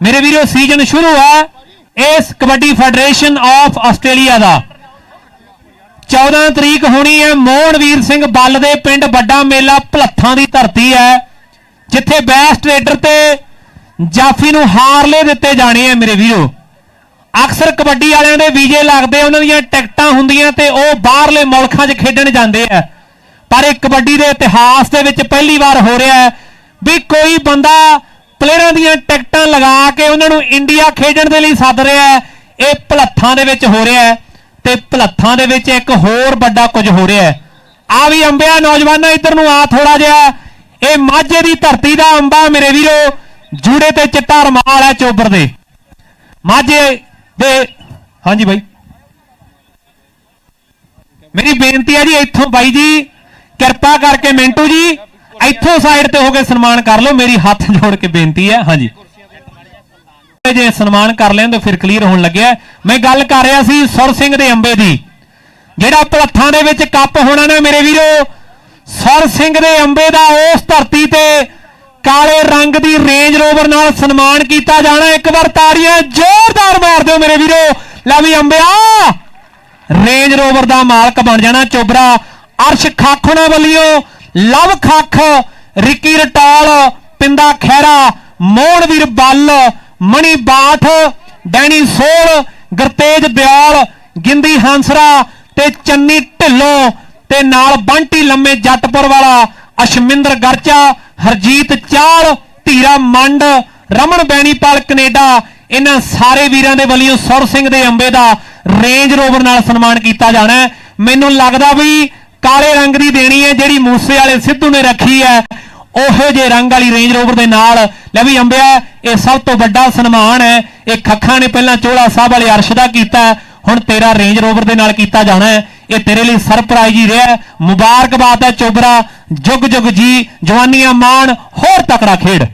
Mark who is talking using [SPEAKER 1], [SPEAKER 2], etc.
[SPEAKER 1] ਮੇਰੇ ਵੀਰੋ ਸੀਜ਼ਨ ਸ਼ੁਰੂ ਹੈ ਇਸ ਕਬੱਡੀ ਫੈਡਰੇਸ਼ਨ ਆਫ ਆਸਟ੍ਰੇਲੀਆ ਦਾ। 14 ਤਰੀਕ ਹੋਣੀ ਹੈ ਮੋਹਨਵੀਰ ਸਿੰਘ ਬੱਲ ਦੇ ਪਿੰਡ ਵੱਡਾ ਮੇਲਾ ਭਲੱਥਾਂ ਦੀ ਧਰਤੀ ਹੈ, ਜਿੱਥੇ ਬੈਸਟ ਰੇਡਰ ਤੇ ਜਾਫੀ ਨੂੰ ਹਾਰਲੇ ਦਿੱਤੇ ਜਾਣੇ ਆ ਮੇਰੇ ਵੀਰੋ। ਅਕਸਰ ਕਬੱਡੀ ਵਾਲਿਆਂ ਦੇ ਵੀਜ਼ੇ ਲੱਗਦੇ ਉਹਨਾਂ ਦੀਆਂ ਟਿਕਟਾਂ ਹੁੰਦੀਆਂ ਤੇ ਉਹ ਬਾਹਰਲੇ ਮੁਲਕਾਂ 'ਚ ਖੇਡਣ ਜਾਂਦੇ ਆ। ਪਰ ਇਹ ਕਬੱਡੀ ਦੇ ਇਤਿਹਾਸ ਦੇ ਵਿੱਚ ਪਹਿਲੀ ਵਾਰ ਹੋ ਰਿਹਾ ਹੈ ਵੀ ਕੋਈ ਬੰਦਾ ਪਲੇਅਰਾਂ ਦੀਆਂ ਟਿਕਟ ਲਗਾ ਕੇ ਉਹਨਾਂ ਨੂੰ ਇੰਡੀਆ ਖੇਡਣ ਦੇ ਲਈ ਸੱਦ ਰਿਹਾ ਹੈ। ਇਹ ਭਲੱਥਾਂ ਦੇ ਵਿੱਚ ਹੋ ਰਿਹਾ ਹੈ ਤੇ ਭਲੱਥਾਂ ਦੇ ਵਿੱਚ ਇੱਕ ਹੋਰ ਵੱਡਾ ਕੁਝ ਹੋ ਰਿਹਾ ਹੈ। ਆ ਵੀ ਅੰਬਿਆ, ਨੌਜਵਾਨਾਂ ਇੱਧਰ ਨੂੰ ਆ ਥੋੜਾ ਜਿਹਾ। ਇਹ ਮਾਝੇ ਦੀ ਧਰਤੀ ਦਾ ਅੰਬਾ, ਮੇਰੇ ਵੀਰੋ, ਜੂੜੇ ਤੇ ਚਿੱਟਾ ਰਮਾਲ ਹੈ ਚੋਬਰ ਦੇ। ਮਾਝੇ ਦੇ ਹਾਂਜੀ ਬਾਈ। ਮੇਰੀ ਬੇਨਤੀ ਹੈ ਜੀ, ਇੱਥੋਂ ਬਾਈ ਜੀ, ਕਿਰਪਾ ਕਰਕੇ ਮਿੰਟੂ ਜੀ, ਇੱਥੋਂ ਸਾਈਡ ਤੇ ਹੋ ਕੇ ਸਨਮਾਨ ਕਰ ਲਓ। ਮੇਰੀ ਹੱਥ ਜੋੜ ਕੇ ਬੇਨਤੀ ਹੈ। ਹਾਂਜੀ। ਜੇ ਸਨਮਾਨ ਕਰ ਲੈਣ ਤਾਂ ਫਿਰ ਕਲੀਅਰ ਹੋਣ ਲੱਗਿਆ। ਮੈਂ ਗੱਲ ਕਰ ਰਿਹਾ ਸੀ ਸੁਰ ਸਿੰਘ ਦੇ ਅੰਬੇ ਦੀ। ਜਿਹੜਾ ਭਲੱਥਾਂ ਦੇ ਵਿੱਚ ਕੱਪ ਹੋਣਾ ਨਾ ਮੇਰੇ ਵੀਰੋ, ਸੁਰ ਸਿੰਘ ਦੇ ਅੰਬੇ ਦਾ ਉਸ ਧਰਤੀ ਤੇ ਕਾਲੇ ਰੰਗ ਦੀ ਰੇਂਜ ਰੋਵਰ ਨਾਲ ਸਨਮਾਨ ਕੀਤਾ ਜਾਣਾ। ਇੱਕ ਵਾਰ ਤਾੜੀਆਂ ਜ਼ੋਰਦਾਰ ਮਾਰ ਦਿਓ ਮੇਰੇ ਵੀਰੋ। ਲੈ ਵੀ ਅੰਬਿਆ। ਰੇਂਜ ਰੋਵਰ ਦਾ ਮਾਲਕ ਬਣ ਜਾਣਾ ਚੋਬਰਾ। ਅਰਸ਼ ਖਾਖਣਾ ਵੱਲਿਓ ਲਵ ਖੱਖ, ਰਿੱਕੀ ਰਟਾਲ, ਪਿੰਦਾ ਖਹਿਰਾ, ਮੋਹਨਵੀਰ ਬੱਲ ਮਣੀ ਬਾਠ ਡੈਣੀ ਸੋਲ, ਗੁਰਤੇਜ ਬਿਆਲ ਗਿੰਦੀ ਹੰਸਰਾ ਤੇ ਚੰਨੀ ਢਿੱਲੋਂ ਤੇ ਨਾਲ ਬੰਟੀ ਲੰਮੇ ਜੱਟਪੁਰ ਵਾਲਾ ਅਸ਼ਮਿੰਦਰ ਗਰਚਾ, ਹਰਜੀਤ ਚਾਲ, ਧੀਰਾ ਮੰਡ, ਰਮਨ ਬੈਣੀਪਾਲ ਕੈਨੇਡਾ, ਇਹਨਾਂ ਸਾਰੇ ਵੀਰਾਂ ਦੇ ਵੱਲੋਂ ਸੁਰ ਸਿੰਘ ਦੇ ਅੰਬੇ ਦਾ ਰੇਂਜ ਰੋਵਰ ਨਾਲ ਸਨਮਾਨ ਕੀਤਾ ਜਾਣਾ ਮੈਨੂੰ ਲੱਗਦਾ ਵੀ ਕਾਲੇ ਰੰਗ ਦੀ ਦੇਣੀ ਹੈ ਜਿਹੜੀ ਮੂਸੇ ਵਾਲੇ ਸਿੱਧੂ ਨੇ ਰੱਖੀ ਹੈ। ਉਹੋ ਜੇ ਰੰਗ ਵਾਲੀ ਰੇਂਜ ਰੋਵਰ ਦੇ ਨਾਲ ਲੈ ਵੀ ਅੰਬਿਆ, ਇਹ ਸਭ ਤੋਂ ਵੱਡਾ ਸਨਮਾਨ ਹੈ। ਇਹ ਖੱਖਾਂ ਨੇ ਪਹਿਲਾਂ ਚੋਲਾ ਸਾਹਿਬ ਵਾਲੇ ਅਰਸ਼ ਦਾ ਕੀਤਾ ਹੁਣ ਤੇਰਾ ਰੇਂਜ ਰੋਵਰ ਦੇ ਨਾਲ ਕੀਤਾ ਜਾਣਾ ਹੈ। ਇਹ ਤੇਰੇ ਲਈ ਸਰਪ੍ਰਾਈਜ਼ ਹੀ ਰਿਹਾ ਮੁਬਾਰਕਬਾਦ ਹੈ ਚੋਬਰਾ। ਜੁਗ ਜੁਗ ਜੀ, ਜਵਾਨੀਆਂ ਮਾਣ, ਹੋਰ ਤਕੜਾ ਖੇਡ।